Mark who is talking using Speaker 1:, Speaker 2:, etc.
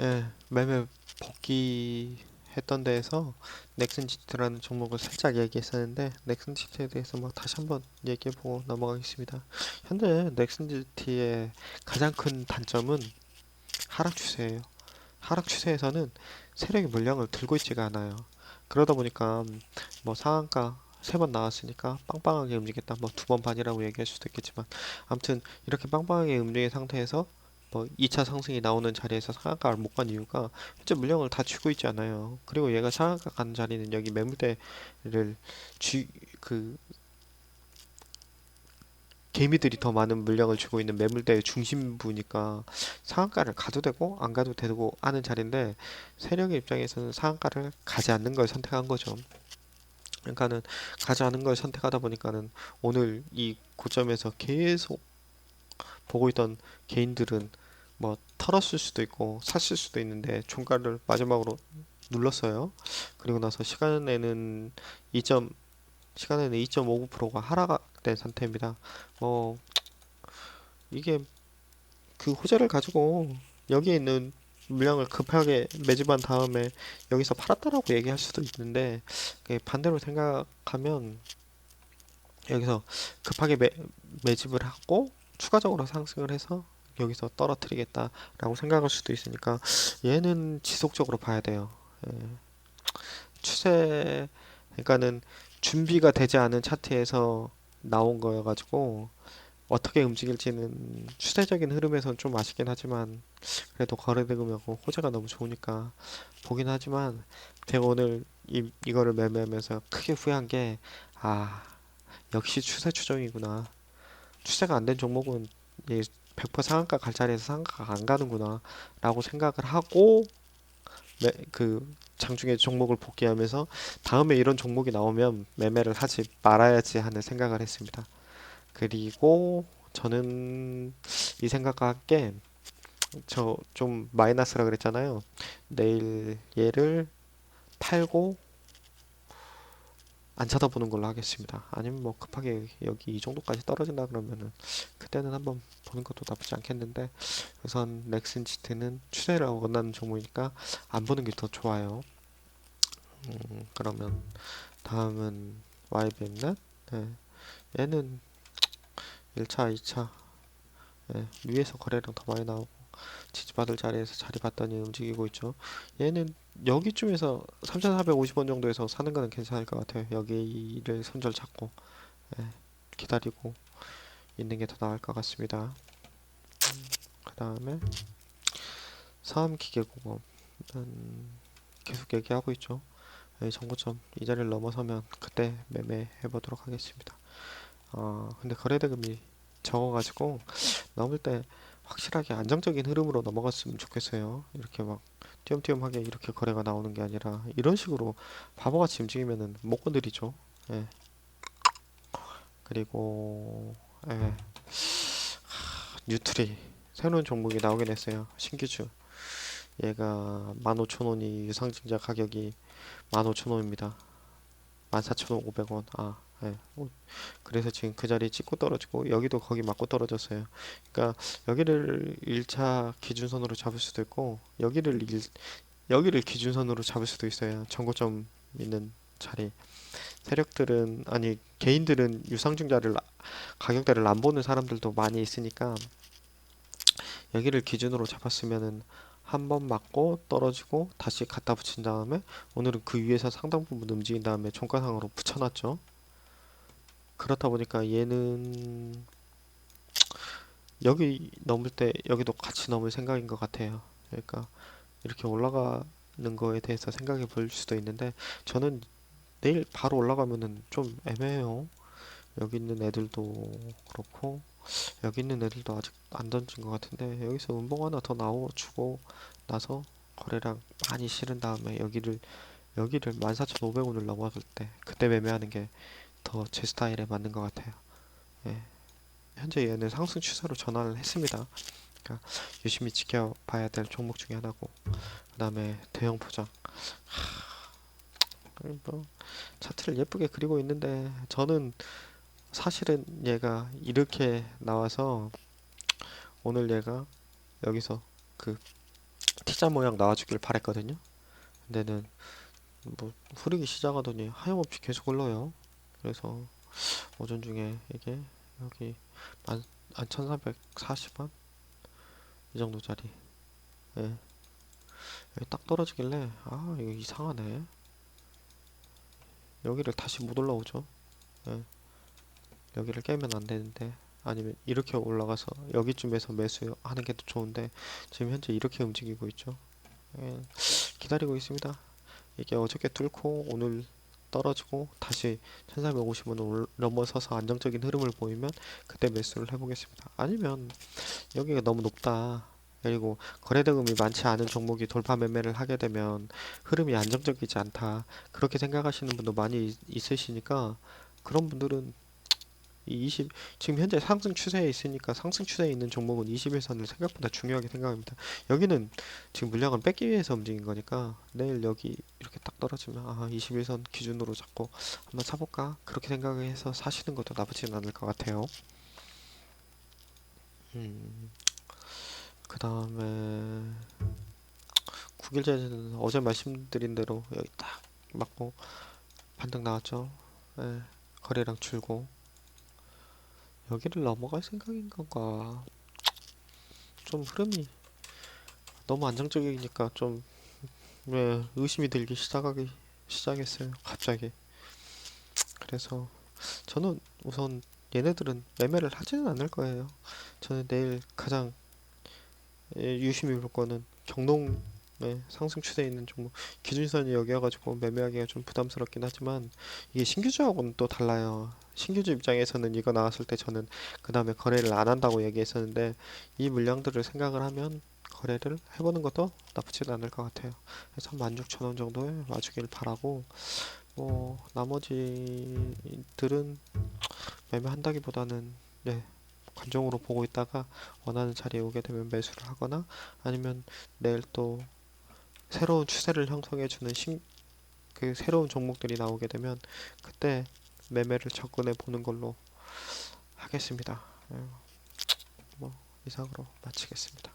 Speaker 1: 예, 매매 복귀 했던 데에서 넥슨지트라는 종목을 살짝 얘기했었는데 넥슨지트에 대해서 뭐 다시 한번 얘기해보고 넘어가겠습니다. 현재 넥슨지트의 가장 큰 단점은 하락 추세예요. 하락 추세에서는 세력이 물량을 들고 있지가 않아요. 그러다 보니까 뭐 상한가 세 번 나왔으니까 빵빵하게 움직였다. 뭐 두 번 반이라고 얘기할 수도 있겠지만 아무튼 이렇게 빵빵하게 움직인 상태에서 뭐 2차 상승이 나오는 자리에서 상한가를 못 간 이유가 현재 물량을 다 쥐고 있지 않아요. 그리고 얘가 상한가 가는 자리는 여기 매물대를 쥐그 개미들이 더 많은 물량을 쥐고 있는 매물대의 중심부니까 상한가를 가도 되고 안 가도 되고 하는 자리인데 세력의 입장에서는 상한가를 가지 않는 걸 선택한 거죠. 그러니까는 가지 않은 걸 선택하다 보니까는 오늘 이 고점에서 계속 보고 있던 개인들은 뭐 털었을 수도 있고 샀을 수도 있는데 종가를 마지막으로 눌렀어요. 그리고 나서 시간에는 2. 시간에는 2.59%가 하락된 상태입니다. 뭐 이게 그 호재를 가지고 여기에 있는 물량을 급하게 매집한 다음에 여기서 팔았다라고 얘기할 수도 있는데 반대로 생각하면 여기서 급하게 매, 매집을 하고 추가적으로 상승을 해서 여기서 떨어뜨리겠다라고 생각할 수도 있으니까 얘는 지속적으로 봐야 돼요. 예. 추세 그러니까는 준비가 되지 않은 차트에서 나온 거여가지고 어떻게 움직일지는 추세적인 흐름에선 좀 아쉽긴 하지만 그래도 거래대금하고 호재가 너무 좋으니까 보긴 하지만 제가 오늘 이, 이거를 매매하면서 크게 후회한 게 아 역시 추세 추정이구나 추세가 안 된 종목은 이 100% 상한가 갈 자리에서 상한가가 안 가는구나 라고 생각을 하고 매, 그 장중에 종목을 복귀하면서 다음에 이런 종목이 나오면 매매를 하지 말아야지 하는 생각을 했습니다. 그리고 저는 이 생각과 함께 저 좀 마이너스라 그랬잖아요. 내일 얘를 팔고 안 쳐다보는 걸로 하겠습니다. 아니면 뭐 급하게 여기 이 정도까지 떨어진다 그러면은 그때는 한번 보는 것도 나쁘지 않겠는데 우선 넥슨지트는 추세를 원하는 종목이니까 안 보는 게 더 좋아요. 음, 그러면 다음은 YBM넷. 네. 얘는 1차, 2차 예, 위에서 거래량 더 많이 나오고 지지받을 자리에서 자리 봤더니 움직이고 있죠. 얘는 여기쯤에서 3,450원 정도에서 사는 거는 괜찮을 것 같아요. 여기를 손절 잡고 예, 기다리고 있는 게 더 나을 것 같습니다. 그 다음에 사암기계공업 음, 계속 얘기하고 있죠. 예, 정고점 이 자리를 넘어서면 그때 매매해 보도록 하겠습니다. 어, 근데 거래대금이 적어가지고 넘을 때 확실하게 안정적인 흐름으로 넘어갔으면 좋겠어요. 이렇게 막 띄엄띄엄하게 이렇게 거래가 나오는 게 아니라 이런 식으로 바보같이 움직이면은 못 건드리죠. 예. 그리고 예. 하, 뉴트리 새로운 종목이 나오긴 했어요. 신규주. 얘가 15,000원이 유상증자 가격이 15,000원입니다. 14,500원. 아, 예. 어, 그래서 지금 그 자리 찍고 떨어지고 여기도 거기 맞고 떨어졌어요. 그러니까 여기를 1차 기준선으로 잡을 수도 있고 여기를 일, 여기를 기준선으로 잡을 수도 있어요. 정고점 있는 자리. 세력들은 아니 개인들은 유상증자를 가격대를 안 보는 사람들도 많이 있으니까 여기를 기준으로 잡았으면은 한 번 맞고 떨어지고 다시 갖다 붙인 다음에 오늘은 그 위에서 상당 부분 움직인 다음에 종가상으로 붙여놨죠. 그렇다 보니까 얘는 여기 넘을 때 여기도 같이 넘을 생각인 것 같아요. 그러니까 이렇게 올라가는 거에 대해서 생각해 볼 수도 있는데 저는 내일 바로 올라가면은 좀 애매해요. 여기 있는 애들도 그렇고 여기 있는 애들도 아직 안 던진 것 같은데 여기서 음봉 하나 더 나와주고 나서 거래량 많이 실은 다음에 여기를 여기를 14,500원을 넘어갈 때 그때 매매하는 게 더 제 스타일에 맞는 것 같아요. 예. 현재 얘는 상승 추세로 전환을 했습니다. 그러니까 유심히 지켜봐야 될 종목 중에 하나고 그 다음에 대형 포장 하... 뭐 차트를 예쁘게 그리고 있는데 저는 사실은 얘가 이렇게 나와서 오늘 얘가 여기서 그 T자 모양 나와주길 바랬거든요. 근데는 뭐 흐르기 시작하더니 하염없이 계속 흘러요. 그래서 오전 중에 이게 여기 만, 한 1440원 이 정도짜리 예. 여기 딱 떨어지길래 아 이거 이상하네 여기를 다시 못 올라오죠 예. 여기를 깨면 안 되는데 아니면 이렇게 올라가서 여기쯤에서 매수하는 게 더 좋은데 지금 현재 이렇게 움직이고 있죠 예. 기다리고 있습니다 이게 어저께 뚫고 오늘 떨어지고 다시 1450원을 넘어서서 안정적인 흐름을 보이면 그때 매수를 해보겠습니다. 아니면 여기가 너무 높다. 그리고 거래대금이 많지 않은 종목이 돌파 매매를 하게 되면 흐름이 안정적이지 않다. 그렇게 생각하시는 분도 많이 있- 있으시니까 그런 분들은 이 20, 지금 현재 상승 추세에 있으니까 상승 추세에 있는 종목은 21선을 생각보다 중요하게 생각합니다. 여기는 지금 물량을 뺏기 위해서 움직인 거니까 내일 여기 이렇게 딱 떨어지면 아 21선 기준으로 잡고 한번 사볼까 그렇게 생각해서 사시는 것도 나쁘진 않을 것 같아요. 음, 그 다음에 국일제는 어제 말씀드린 대로 여기 딱 맞고 반등 나왔죠. 예, 거래량 줄고 여기를 넘어갈 생각인 건가? 좀 흐름이 너무 안정적이니까 좀 예, 의심이 들기 시작하기 시작했어요. 갑자기. 그래서 저는 우선 얘네들은 매매를 하지는 않을 거예요. 저는 내일 가장 예, 유심히 볼 거는 경동 예, 상승 추세에 있는 종목 기준선이 여기여가지고 매매하기가 좀 부담스럽긴 하지만 이게 신규주하고는 또 달라요. 신규주 입장에서는 이거 나왔을 때 저는 그 다음에 거래를 안 한다고 얘기했었는데 이 물량들을 생각을 하면 거래를 해보는 것도 나쁘진 않을 것 같아요. 그래서 16,000원 정도에 와주길 바라고 뭐 나머지들은 매매한다기보다는 네, 관종으로 보고 있다가 원하는 자리에 오게 되면 매수를 하거나 아니면 내일 또 새로운 추세를 형성해주는 신, 그 새로운 종목들이 나오게 되면 그때 매매를 접근해 보는 걸로 하겠습니다. 예, 뭐 이상으로 마치겠습니다.